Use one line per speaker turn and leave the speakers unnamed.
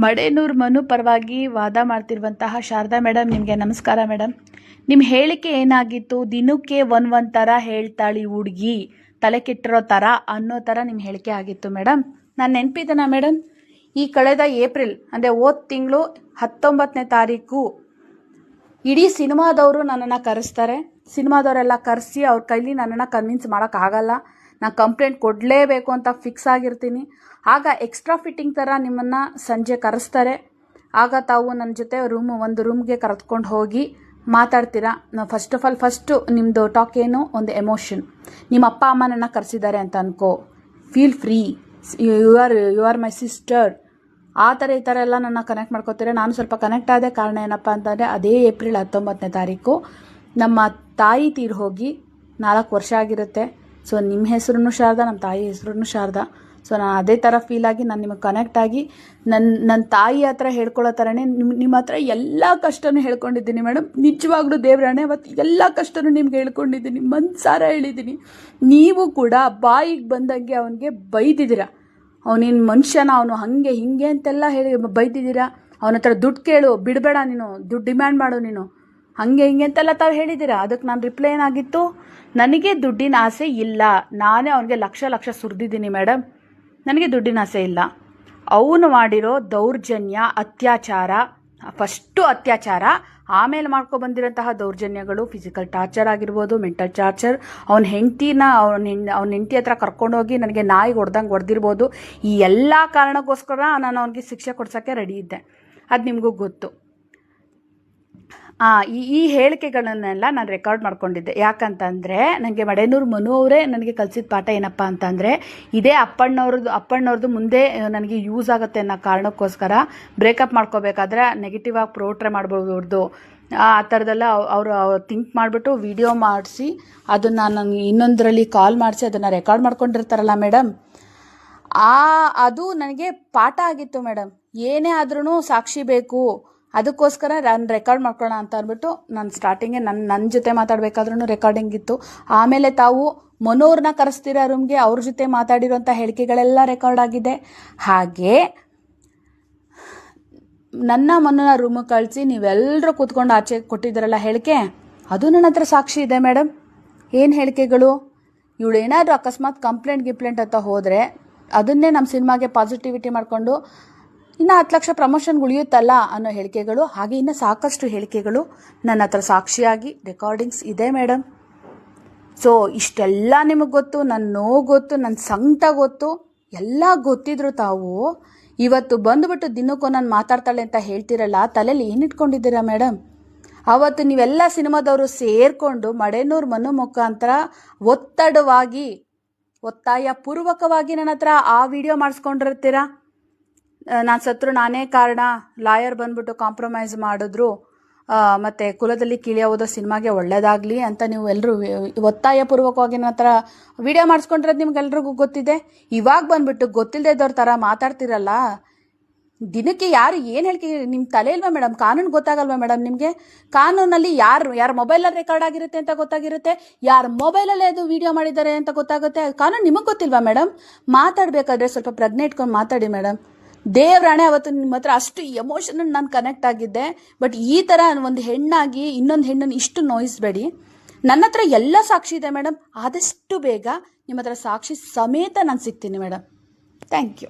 ಮಡೇನೂರು ಮನು ಪರವಾಗಿ ವಾದ ಮಾಡ್ತಿರುವಂತಹ ಶಾರದಾ ಮೇಡಮ್ ನಿಮಗೆ ನಮಸ್ಕಾರ ಮೇಡಮ್ ನಿಮ್ಮ ಹೇಳಿಕೆ ಏನಾಗಿತ್ತು? ದಿನಕ್ಕೆ ಒನ್ ಒನ್ ಥರ ಹೇಳ್ತಾಳಿ ಹುಡುಗಿ, ತಲೆ ಕೆಟ್ಟಿರೋ ಥರ ಅನ್ನೋ ಥರ ನಿಮ್ಮ ಹೇಳಿಕೆ ಆಗಿತ್ತು ಮೇಡಮ್ ನಾನು ನೆನಪಿದ್ದೇನಾ ಮೇಡಮ್ ಈ ಕಳೆದ ಏಪ್ರಿಲ್, ಅಂದರೆ ಹೋದ ತಿಂಗಳು ಹತ್ತೊಂಬತ್ತನೇ ತಾರೀಕು, ಇಡೀ ಸಿನಿಮಾದವರು ನನ್ನನ್ನು ಕರೆಸ್ತಾರೆ. ಸಿನಿಮಾದವರೆಲ್ಲ ಕರೆಸಿ ಅವ್ರ ಕೈಲಿ ನನ್ನನ್ನು ಕನ್ವಿನ್ಸ್ ಮಾಡೋಕ್ಕಾಗಲ್ಲ ನಾನು ಕಂಪ್ಲೇಂಟ್ ಕೊಡಲೇಬೇಕು ಅಂತ ಫಿಕ್ಸ್ ಆಗಿರ್ತೀನಿ. ಆಗ ಎಕ್ಸ್ಟ್ರಾ ಫಿಟ್ಟಿಂಗ್ ಥರ ನಿಮ್ಮನ್ನು ಸಂಜೆ ಕರೆಸ್ತಾರೆ. ಆಗ ತಾವು ನನ್ನ ಜೊತೆ ರೂಮ್ ಒಂದು ರೂಮ್ಗೆ ಕರೆದುಕೊಂಡು ಹೋಗಿ ಮಾತಾಡ್ತೀರಾ? ಫಸ್ಟ್ ಆಫ್ ಆಲ್ ಫಸ್ಟು ನಿಮ್ಮದು ಟಾಕ್ ಏನು? ಒಂದು ಎಮೋಷನ್ ನಿಮ್ಮ ಅಪ್ಪ ಅಮ್ಮನನ್ನು ಕರೆಸಿದ್ದಾರೆ ಅಂತ ಅನ್ಕೋ. Feel free you are you are my sister ಆ ಥರ ಈ ಥರ ಎಲ್ಲ ನನ್ನ ಕನೆಕ್ಟ್ ಮಾಡ್ಕೋತೀರಾ? ನಾನು ಸ್ವಲ್ಪ ಕನೆಕ್ಟ್ ಆದ ಕಾರಣ ಏನಪ್ಪ ಅಂತಂದರೆ ಅದೇ ಏಪ್ರಿಲ್ ಹತ್ತೊಂಬತ್ತನೇ ತಾರೀಕು ನಮ್ಮ ತಾಯಿ ತೀರು ಹೋಗಿ ನಾಲ್ಕು ವರ್ಷ ಆಗಿರುತ್ತೆ. ಸೊ ನಿಮ್ಮ ಹೆಸರು ಶಾರದಾ, ನಮ್ಮ ತಾಯಿ ಹೆಸರು ಶಾರದಾ. ಸೊ ನಾನು ಅದೇ ಥರ ಫೀಲ್ ಆಗಿ, ನಾನು ನಿಮಗೆ ಕನೆಕ್ಟ್ ಆಗಿ ನನ್ನ ನನ್ನ ತಾಯಿ ಹತ್ರ ಹೇಳ್ಕೊಳ್ಳೋ ಥರನೇ ನಿಮ್ಮ ನಿಮ್ಮ ಹತ್ರ ಎಲ್ಲ ಕಷ್ಟನೂ ಹೇಳ್ಕೊಂಡಿದ್ದೀನಿ ಮೇಡಮ್ ನಿಜವಾಗ್ಲೂ ದೇವರಾಣೆ ಅವತ್ತು ಎಲ್ಲ ಕಷ್ಟನೂ ನಿಮ್ಗೆ ಹೇಳ್ಕೊಂಡಿದ್ದೀನಿ, ಮನ್ಸಾರ ಹೇಳಿದ್ದೀನಿ. ನೀವು ಕೂಡ ಬಾಯಿಗೆ ಬಂದಂಗೆ ಅವನಿಗೆ ಬೈದಿದ್ದೀರಾ. ಅವನೇನು ಮನುಷ್ಯನ, ಅವನು ಹಾಗೆ ಹಿಂಗೆ ಅಂತೆಲ್ಲ ಹೇಳಿ ಬೈದಿದ್ದೀರಾ. ಅವನ ಹತ್ರ ದುಡ್ಡು ಕೇಳು, ಬಿಡಬೇಡ ನೀನು, ದುಡ್ಡು ಡಿಮ್ಯಾಂಡ್ ಮಾಡು ನೀನು. ಹಾಗೆ ಹಿಂಗೆ ಅಂತೆಲ್ಲ ತಾವು ಹೇಳಿದ್ದೀರಾ ಅದಕ್ಕೆ ನಾನು ರಿಪ್ಲೈ ಏನಾಗಿತ್ತು? ನನಗೆ ದುಡ್ಡಿನ ಆಸೆ ಇಲ್ಲ. ನಾನೇ ಅವನಿಗೆ ಲಕ್ಷ ಲಕ್ಷ ಸುರಿದಿದ್ದೀನಿ ಮೇಡಮ್ ನನಗೆ ದುಡ್ಡಿನ ಆಸೆ ಇಲ್ಲ. ಅವನು ಮಾಡಿರೋ ದೌರ್ಜನ್ಯ, ಅತ್ಯಾಚಾರ, ಫಸ್ಟು ಅತ್ಯಾಚಾರ, ಆಮೇಲೆ ಮಾಡ್ಕೊ ಬಂದಿರೋಂತಹ ದೌರ್ಜನ್ಯಗಳು ಫಿಸಿಕಲ್ ಟಾರ್ಚರ್ ಆಗಿರ್ಬೋದು ಮೆಂಟಲ್ ಟಾರ್ಚರ್ ಅವನ ಹೆಂಡ್ತಿನ, ಅವನ ಅವನ ಹೆಂಡತಿ ಹತ್ರ ಕರ್ಕೊಂಡೋಗಿ ನನಗೆ ನಾಯಿ ಹೊಡೆದಂಗೆ ಹೊಡೆದಿರ್ಬೋದು. ಈ ಎಲ್ಲ ಕಾರಣಕ್ಕೋಸ್ಕರ ನಾನು ಅವನಿಗೆ ಶಿಕ್ಷೆ ಕೊಡ್ಸೋಕ್ಕೆ ರೆಡಿ ಇದ್ದೆ. ಅದು ನಿಮಗೂ ಗೊತ್ತು. ಈ ಈ ಹೇಳಿಕೆಗಳನ್ನೆಲ್ಲ ನಾನು ರೆಕಾರ್ಡ್ ಮಾಡ್ಕೊಂಡಿದ್ದೆ. ಯಾಕಂತಂದರೆ ನನಗೆ ಮಡೇನೂರು ಮನು ಅವರೇ ನನಗೆ ಕಲಿಸಿದ ಪಾಠ ಏನಪ್ಪ ಅಂತಂದರೆ, ಇದೇ ಅಪ್ಪಣ್ಣವ್ರದ್ದು ಅಪ್ಪಣ್ಣವ್ರದ್ದು ಮುಂದೆ ನನಗೆ ಯೂಸ್ ಆಗುತ್ತೆ ಅನ್ನೋ ಕಾರಣಕ್ಕೋಸ್ಕರ ಬ್ರೇಕಪ್ ಮಾಡ್ಕೋಬೇಕಾದ್ರೆ ನೆಗೆಟಿವ್ ಆಗಿ ಪ್ರೋಟ್ರೆ ಮಾಡ್ಬೋದು. ಅವ್ರದ್ದು ಆ ಥರದೆಲ್ಲ ಅವರು ಥಿಂಕ್ ಮಾಡಿಬಿಟ್ಟು ವಿಡಿಯೋ ಮಾಡಿಸಿ, ಅದನ್ನು ನಾನು ಇನ್ನೊಂದರಲ್ಲಿ ಕಾಲ್ ಮಾಡಿಸಿ, ಅದನ್ನು ರೆಕಾರ್ಡ್ ಮಾಡ್ಕೊಂಡಿರ್ತಾರಲ್ಲ ಮೇಡಮ್ ಆ, ಅದು ನನಗೆ ಪಾಠ ಆಗಿತ್ತು ಮೇಡಮ್ ಏನೇ ಆದ್ರೂ ಸಾಕ್ಷಿ ಬೇಕು. ಅದಕ್ಕೋಸ್ಕರ ನಾನು ರೆಕಾರ್ಡ್ ಮಾಡ್ಕೊಳ್ಳೋಣ ಅಂತ ಅಂದ್ಬಿಟ್ಟು ನಾನು ಸ್ಟಾರ್ಟಿಂಗೆ ನನ್ನ ನನ್ನ ಜೊತೆ ಮಾತಾಡಬೇಕಾದ್ರೂ ರೆಕಾರ್ಡಿಂಗ್ ಇತ್ತು. ಆಮೇಲೆ ತಾವು ಮನೋರ್ನ ಕರೆಸ್ತೀರಾ ರೂಮ್ಗೆ ಅವ್ರ ಜೊತೆ ಮಾತಾಡಿರೋಂಥ ಹೇಳಿಕೆಗಳೆಲ್ಲ ರೆಕಾರ್ಡ್ ಆಗಿದೆ. ಹಾಗೆ ನನ್ನ ಮನನ ರೂಮಿಗೆ ಕಳಿಸಿ ನೀವೆಲ್ಲರೂ ಕೂತ್ಕೊಂಡು ಆಚೆ ಕೊಟ್ಟಿದ್ದೀರಲ್ಲ ಹೇಳಿಕೆ? ಅದು ನನ್ನ ಹತ್ರ ಸಾಕ್ಷಿ ಇದೆ ಮೇಡಮ್ ಏನು ಹೇಳಿಕೆಗಳು? ಇವಳು ಏನಾದರೂ ಅಕಸ್ಮಾತ್ ಕಂಪ್ಲೇಂಟ್ ಗಿಂಪ್ಲೇಂಟ್ ಅಂತ ಹೋದರೆ ಅದನ್ನೇ ನಮ್ಮ ಸಿನಿಮಾಗೆ ಪಾಸಿಟಿವಿಟಿ ಮಾಡಿಕೊಂಡು ಇನ್ನು ಹತ್ತು ಲಕ್ಷ ಪ್ರಮೋಷನ್ ಉಳಿಯುತ್ತಲ್ಲ ಅನ್ನೋ ಹೇಳಿಕೆಗಳು, ಹಾಗೆ ಇನ್ನು ಸಾಕಷ್ಟು ಹೇಳಿಕೆಗಳು ನನ್ನ ಹತ್ರ ಸಾಕ್ಷಿಯಾಗಿ ರೆಕಾರ್ಡಿಂಗ್ಸ್ ಇದೆ ಮೇಡಮ್ ಸೊ ಇಷ್ಟೆಲ್ಲ ನಿಮಗೆ ಗೊತ್ತು ನನ್ನ ನೋವು ಗೊತ್ತು ನನ್ನ ಸಂಕಟ ಗೊತ್ತು, ಎಲ್ಲ ಗೊತ್ತಿದ್ರು ತಾವು. ಇವತ್ತು ಬಂದುಬಿಟ್ಟು ದಿನಕ್ಕೂ ನಾನು ಮಾತಾಡ್ತಾಳೆ ಅಂತ ಹೇಳ್ತಿರಲ್ಲ ತಲೆಯಲ್ಲಿ ಏನು ಇಟ್ಕೊಂಡಿದ್ದೀರಾ ಮೇಡಮ್ ಅವತ್ತು ನೀವೆಲ್ಲ ಸಿನಿಮಾದವರು ಸೇರಿಕೊಂಡು ಮಡೇನೂರು ಮನು ಮುಖಾಂತರ ಒತ್ತಡವಾಗಿ, ಒತ್ತಾಯ ಪೂರ್ವಕವಾಗಿ ನನ್ನ ಹತ್ರ ಆ ವಿಡಿಯೋ ಮಾಡಿಸ್ಕೊಂಡಿರ್ತೀರಾ? ನಾನು ಸತ್ರು, ನಾನೇ ಕಾರಣ. ಲಾಯರ್ ಬಂದ್ಬಿಟ್ಟು ಕಾಂಪ್ರಮೈಸ್ ಮಾಡಿದ್ರು. ಮತ್ತು ಕುಲದಲ್ಲಿ ಕೀಳಿಯೋದು ಸಿನಿಮಾಗೆ ಒಳ್ಳೆಯದಾಗಲಿ ಅಂತ ನೀವು ಎಲ್ಲರೂ ಒತ್ತಾಯ ಪೂರ್ವಕವಾಗಿ ನನ್ನ ಹತ್ರ ವಿಡಿಯೋ ಮಾಡಿಸ್ಕೊಂಡಿರೋದು ನಿಮ್ಗೆಲ್ರಿಗೂ ಗೊತ್ತಿದೆ. ಇವಾಗ ಬಂದ್ಬಿಟ್ಟು ಗೊತ್ತಿಲ್ಲದೆ ಇದ್ದವ್ರ ಥರ ಮಾತಾಡ್ತಿರಲ್ಲ. ದಿನಕ್ಕೆ ಯಾರು ಏನು ಹೇಳ್ಕಿ ನಿಮ್ಮ ತಲೆ ಇಲ್ವಾ ಮೇಡಮ್? ಕಾನೂನು ಗೊತ್ತಾಗಲ್ವಾ ಮೇಡಮ್ ನಿಮಗೆ? ಕಾನೂನಲ್ಲಿ ಯಾರು, ಯಾರ ಮೊಬೈಲಲ್ಲಿ ರೆಕಾರ್ಡ್ ಆಗಿರುತ್ತೆ ಅಂತ ಗೊತ್ತಾಗಿರುತ್ತೆ. ಯಾರ ಮೊಬೈಲಲ್ಲೇ ಅದು ವಿಡಿಯೋ ಮಾಡಿದ್ದಾರೆ ಅಂತ ಗೊತ್ತಾಗುತ್ತೆ. ಕಾನೂನು ನಿಮಗೆ ಗೊತ್ತಿಲ್ವಾ ಮೇಡಮ್? ಮಾತಾಡಬೇಕಾದ್ರೆ ಸ್ವಲ್ಪ ಪ್ರಜ್ಞೆ ಇಟ್ಕೊಂಡು ಮಾತಾಡಿ ಮೇಡಮ್. ದೇವ್ರಾಣೆ ಅವತ್ತು ನಿಮ್ಮ ಹತ್ರ ಅಷ್ಟು ಎಮೋಷನ್ ನಾನು ಕನೆಕ್ಟ್ ಆಗಿದ್ದೆ ಬಟ್ ಈ ಥರ ಒಂದು ಹೆಣ್ಣಾಗಿ ಇನ್ನೊಂದು ಹೆಣ್ಣನ್ನು ಇಷ್ಟು ನೋಯಿಸ್ಬೇಡಿ. ನನ್ನ ಹತ್ರ ಎಲ್ಲ ಸಾಕ್ಷಿ ಇದೆ ಮೇಡಮ್ ಆದಷ್ಟು ಬೇಗ ನಿಮ್ಮ ಹತ್ರ ಸಾಕ್ಷಿ ಸಮೇತ ನಾನು ಸಿಗ್ತೀನಿ ಮೇಡಮ್ ಥ್ಯಾಂಕ್ ಯು